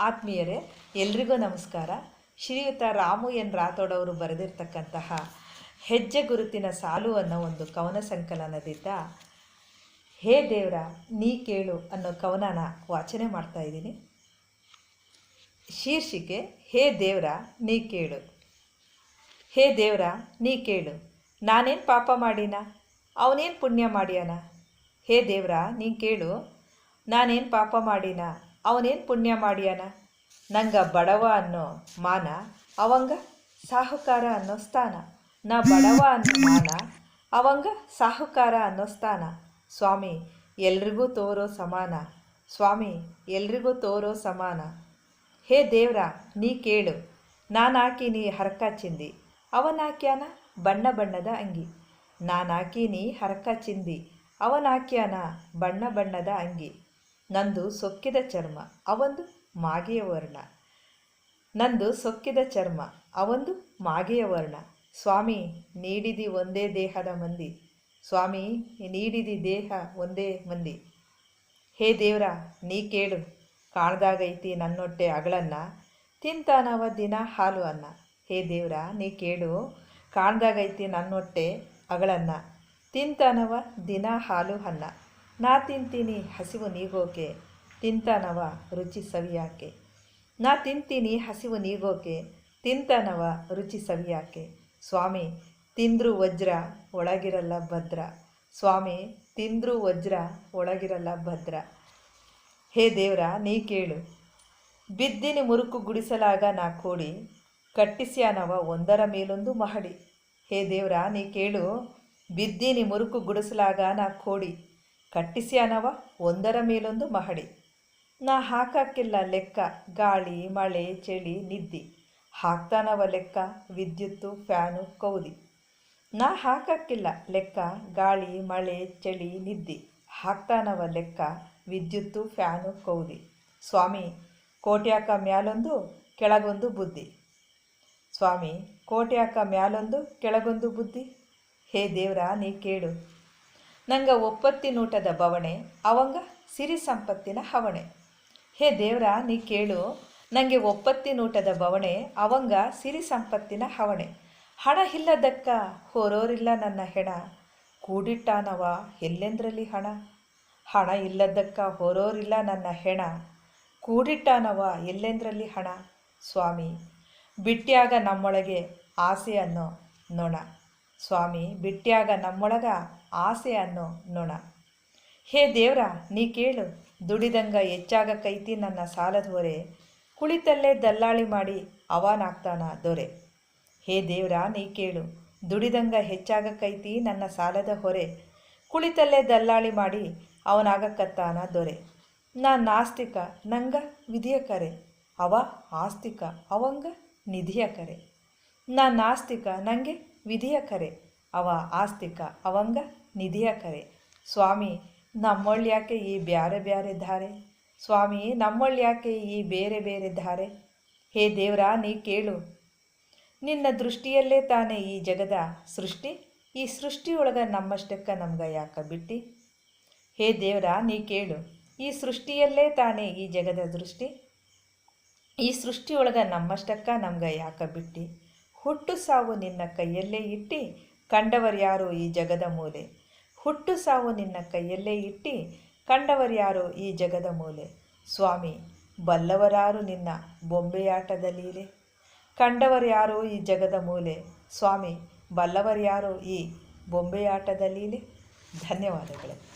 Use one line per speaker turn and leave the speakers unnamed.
ಆತ್ಮೀಯರೇ, ಎಲ್ರಿಗೂ ನಮಸ್ಕಾರ. ಶ್ರೀಯುತ ರಾಮು ಎನ್ ರಾಥೋಡ್ ಅವರು ಬರೆದಿರ್ತಕ್ಕಂತಹ ಹೆಜ್ಜೆ ಗುರುತಿನ ಸಾಲು ಅನ್ನೋ ಒಂದು ಕವನ ಸಂಕಲನದಿಂದ ಹೇ ದೇವ್ರ, ನೀ ಕೇಳು ಅನ್ನೋ ಕವನನ ವಾಚನೆ ಮಾಡ್ತಾ ಇದ್ದೀನಿ. ಶೀರ್ಷಿಕೆ, ಹೇ ದೇವ್ರ, ನೀ ಕೇಳು. ಹೇ ದೇವ್ರ, ನೀ ಕೇಳು. ನಾನೇನು ಪಾಪ ಮಾಡೀನ? ಅವನೇನು ಪುಣ್ಯ ಮಾಡ್ಯಾನ? ಹೇ ದೇವ್ರ, ನೀ ಕೇಳು. ನಾನೇನು ಪಾಪ ಮಾಡೀನ? ಅವನೇನು ಪುಣ್ಯ ಮಾಡ್ಯಾನ? ನಂಗ ಬಡವ ಅನ್ನೋ ಮಾನ, ಅವಂಗ ಸಾಹುಕಾರ ಅನ್ನೋ ಸ್ಥಾನ. ನಾ ಬಡವ ಅನ್ನೋ ಮಾನ, ಅವಂಗ ಸಾಹುಕಾರ ಅನ್ನೋ ಸ್ಥಾನ. ಸ್ವಾಮಿ, ಎಲ್ರಿಗೂ ತೋರೋ ಸಮಾನ. ಸ್ವಾಮಿ, ಎಲ್ರಿಗೂ ತೋರೋ ಸಮಾನ. ಹೇ ದೇವ್ರ, ನೀ ಕೇಳು. ನಾನು ಹಾಕಿನಿ ಹರಕ ಚಿಂದಿ. ಅವನಾಕ್ಯಾನ? ಬಣ್ಣ ಬಣ್ಣದ ಅಂಗಿ. ನಾನು ಹಾಕಿನಿ ಹರಕ ಚಿಂದಿ. ಅವನಾಕ್ಯಾನ? ಬಣ್ಣ ಬಣ್ಣದ ಅಂಗಿ. ನಂದು ಸೊಕ್ಕಿದ ಚರ್ಮ, ಅವಂದು ಮಾಗೆಯ ವರ್ಣ. ನಂದು ಸೊಕ್ಕಿದ ಚರ್ಮ, ಅವಂದು ಮಾಗೆಯ ವರ್ಣ. ಸ್ವಾಮಿ, ನೀಡಿದಿ ಒಂದೇ ದೇಹದ ಮಂದಿ. ಸ್ವಾಮಿ, ನೀಡಿದಿ ದೇಹ ಒಂದೇ ಮಂದಿ. ಹೇ ದೇವ್ರ, ನೀ ಕೇಳು. ಕಾಣ್ದಾಗೈತಿ ನನ್ನೊಟ್ಟೆ ಅಗಳನ್ನ. ತಿಂತಾನವ ದಿನ ಹಾಲು ಅನ್ನ. ಹೇ ದೇವ್ರ, ನೀ ಕೇಳು. ಕಾಣ್ದಾಗೈತಿ ನನ್ನೊಟ್ಟೆ ಅಗಳನ್ನ. ತಿಂತಾನವ ದಿನ ಹಾಲು ಅನ್ನ. ನಾ ತಿಂತೀನಿ ಹಸಿವು ನೀಗೋಕೆ, ತಿಂತಾನವ ರುಚಿ ಸವಿಯಾಕೆ. ನಾ ತಿಂತೀನಿ ಹಸಿವು ನೀಗೋಕೆ, ತಿಂತಾನವ ರುಚಿ ಸವಿಯಾಕೆ. ಸ್ವಾಮಿ, ತಿಂದ್ರು ವಜ್ರ, ಒಳಗಿರಲ್ಲ ಭದ್ರ. ಸ್ವಾಮಿ, ತಿಂದ್ರು ವಜ್ರ, ಒಳಗಿರಲ್ಲ ಭದ್ರ. ಹೇ ದೇವ್ರ, ನೀ ಕೇಳು. ಬಿದ್ದಿನಿ ಮುರುಕು ಗುಡಿಸಲಾಗ ನಾ ಕೋಡಿ, ಕಟ್ಟಿಸ್ಯಾನವ ಒಂದರ ಮೇಲೊಂದು ಮಹಡಿ. ಹೇ ದೇವ್ರ, ನೀ ಕೇಳು. ಬಿದ್ದಿನಿ ಮುರುಕು ಗುಡಿಸಲಾಗ ನಾ ಕೋಡಿ ಕಟ್ಟಿಸ್ಯಾನವ ಒಂದರ ಮೇಲೊಂದು ಮಹಡಿ. ನಾ ಹಾಕಕ್ಕಿಲ್ಲ ಲೆಕ್ಕ, ಗಾಳಿ, ಮಳೆ, ಚಳಿ, ನಿದ್ದಿ. ಹಾಕ್ತಾನವ ಲೆಕ್ಕ, ವಿದ್ಯುತ್ತು, ಫ್ಯಾನು, ಕೌದಿ. ನಾ ಹಾಕಕ್ಕಿಲ್ಲ ಲೆಕ್ಕ, ಗಾಳಿ, ಮಳೆ, ಚಳಿ, ನಿದ್ದಿ. ಹಾಕ್ತಾನವ ಲೆಕ್ಕ, ವಿದ್ಯುತ್ತು, ಫ್ಯಾನು, ಕೌದಿ. ಸ್ವಾಮಿ, ಕೋಟ್ಯಾಕ ಮ್ಯಾಲೊಂದು, ಕೆಳಗೊಂದು ಬುದ್ಧಿ. ಸ್ವಾಮಿ, ಕೋಟ್ಯಾಕ ಮ್ಯಾಲೊಂದು, ಕೆಳಗೊಂದು ಬುದ್ಧಿ? ಹೇ ದೇವ್ರ, ನೀ ಕೇಳು. ನಂಗ ಒಪ್ಪತ್ತಿನೂಟದ ಬವಣೆ, ಅವಂಗ ಸಿರಿ ಸಂಪತ್ತಿನ ಹವಣೆ. ಹೇ ದೇವ್ರ, ನೀ ಕೇಳು ನನಗೆ ಒಪ್ಪತ್ತಿನೂಟದ ಬವಣೆ, ಅವಂಗ ಸಿರಿ ಸಂಪತ್ತಿನ ಹವಣೆ. ಹಣ ಇಲ್ಲದಕ್ಕ ಹೊರೋರಿಲ್ಲ ನನ್ನ ಹೆಣ. ಕೂಡಿಟ್ಟಾನವ ಎಲ್ಲೆಂದ್ರಲ್ಲಿ ಹಣ? ಹಣ ಇಲ್ಲದಕ್ಕ ಹೊರೋರಿಲ್ಲ ನನ್ನ ಹೆಣ. ಕೂಡಿಟ್ಟಾನವ ಎಲ್ಲೆಂದ್ರಲ್ಲಿ ಹಣ? ಸ್ವಾಮಿ ಬಿಟ್ಟ್ಯಾಗ ನಮ್ಮೊಳಗೆ ಆಸೆ ಅನ್ನೋ ನೊಣ. ಸ್ವಾಮಿ ಬಿಟ್ಟಿಯಾಗ ನಮ್ಮೊಳಗ ಆಸೆ ಅನ್ನೋ ನೊಣ. ಹೇ ದೇವ್ರ, ನೀ ಕೇಳು, ದುಡಿದಂಗ ಹೆಚ್ಚಾಗ ಕೈತಿ ನನ್ನ ಸಾಲದ ಹೊರೆ. ಕುಳಿತಲ್ಲೇ ದಲ್ಲಾಳಿ ಮಾಡಿ ಅವಾನಾಗ್ತಾನ ದೊರೆ. ಹೇ ದೇವ್ರ, ನೀ ಕೇಳು, ದುಡಿದಂಗ ಹೆಚ್ಚಾಗ ಕೈತಿ ನನ್ನ ಸಾಲದ ಹೊರೆ. ಕುಳಿತಲ್ಲೇ ದಲ್ಲಾಳಿ ಮಾಡಿ ಅವನಾಗಕತ್ತಾನ ದೊರೆ. ನಾ ನಾಸ್ತಿಕ, ನಂಗ ವಿಧಿಯ ಕರೆ. ಅವ ಆಸ್ತಿಕ, ಅವಂಗ ನಿಧಿಯ ಕರೆ. ನಾ ನಾಸ್ತಿಕ ನನಗೆ ವಿಧಿಯ ಕರೆ, ಅವ ಆಸ್ತಿಕ, ಅವಂಗ ನಿಧಿಯ ಕರೆ. ಸ್ವಾಮಿ ನಮ್ಮೊಳ್ಳ್ಯಾಕೆ ಈ ಬ್ಯಾರೆ ಬ್ಯಾರೆ ಧಾರೆ? ಸ್ವಾಮಿ ನಮ್ಮೊಳ್ಳ್ಯಾಕೆ ಈ ಬೇರೆ ಬೇರೆ ಧಾರೆ? ಹೇ ದೇವ್ರ, ನೀ ಕೇಳು. ನಿನ್ನ ದೃಷ್ಟಿಯಲ್ಲೇ ತಾನೇ ಈ ಜಗದ ಸೃಷ್ಟಿ, ಈ ಸೃಷ್ಟಿಯೊಳಗ ನಮ್ಮಷ್ಟಕ್ಕ ನಮ್ಗೆ ಯಾಕ ಬಿಟ್ಟಿ? ಹೇ ದೇವ್ರ, ನೀ ಕೇಳು. ಈ ಸೃಷ್ಟಿಯಲ್ಲೇ ತಾನೇ ಈ ಜಗದ ದೃಷ್ಟಿ ಈ ಸೃಷ್ಟಿಯೊಳಗ ನಮ್ಮಷ್ಟಕ್ಕ ನಮ್ಗೆ ಯಾಕ ಬಿಟ್ಟಿ? ಹುಟ್ಟು ಸಾವು ನಿನ್ನ ಕೈಯಲ್ಲೇ ಇಟ್ಟಿ ಕಂಡವರ್ಯಾರು ಈ ಜಗದ ಮೂಲೆ? ಹುಟ್ಟು ಸಾವು ನಿನ್ನ ಕೈಯಲ್ಲೇ ಇಟ್ಟಿ ಕಂಡವರ್ಯಾರು ಈ ಜಗದ ಮೂಲೆ? ಸ್ವಾಮಿ, ಬಲ್ಲವರಾರು ನಿನ್ನ ಬೊಂಬೆಯಾಟದಲ್ಲೀಲೆ ಕಂಡವರ್ಯಾರು ಈ ಜಗದ ಮೂಲೆ? ಸ್ವಾಮಿ ಬಲ್ಲವರ್ಯಾರು ಈ ಬೊಂಬೆಯಾಟದಲ್ಲೀಲೆ ಧನ್ಯವಾದಗಳು.